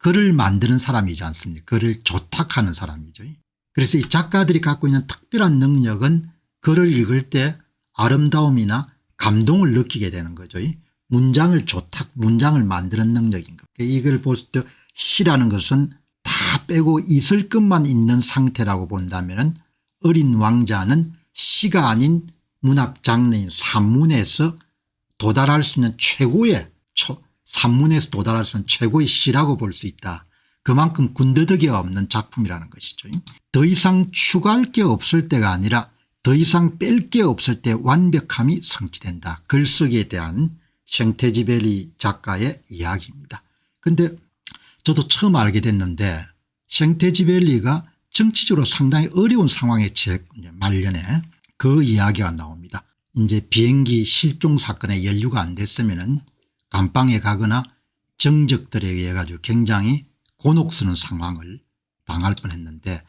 글을 만드는 사람이지 않습니까 글을 조탁하는 사람이죠. 그래서 이 작가들이 갖고 있는 특별한 능력은 글을 읽을 때 아름다움이나 감동을 느끼게 되는 거죠. 문장을 조탁 문장을 만드는 능력인 것. 이걸 볼 때 시라는 것은 다 빼고 있을 것만 있는 상태라고 본다면 어린 왕자는 시가 아닌 문학 장르인 산문에서 도달할 수 있는 최고의 초, 산문에서 도달할 수 있는 최고의 시라고 볼 수 있다. 그만큼 군더더기 없는 작품이라는 것이죠. 더 이상 추가할 게 없을 때가 아니라 더 이상 뺄 게 없을 때 완벽함이 성취된다. 글쓰기에 대한 생테지벨리 작가의 이야기입니다. 그런데 저도 처음 알게 됐는데 생테지벨리가 정치적으로 상당히 어려운 상황에 제 말년에 그 이야기가 나옵니다. 이제 비행기 실종 사건에 연루가 안 됐으면은 감방에 가거나 정적들에 의해 가지고 굉장히 곤혹스러운 상황을 당할 뻔했는데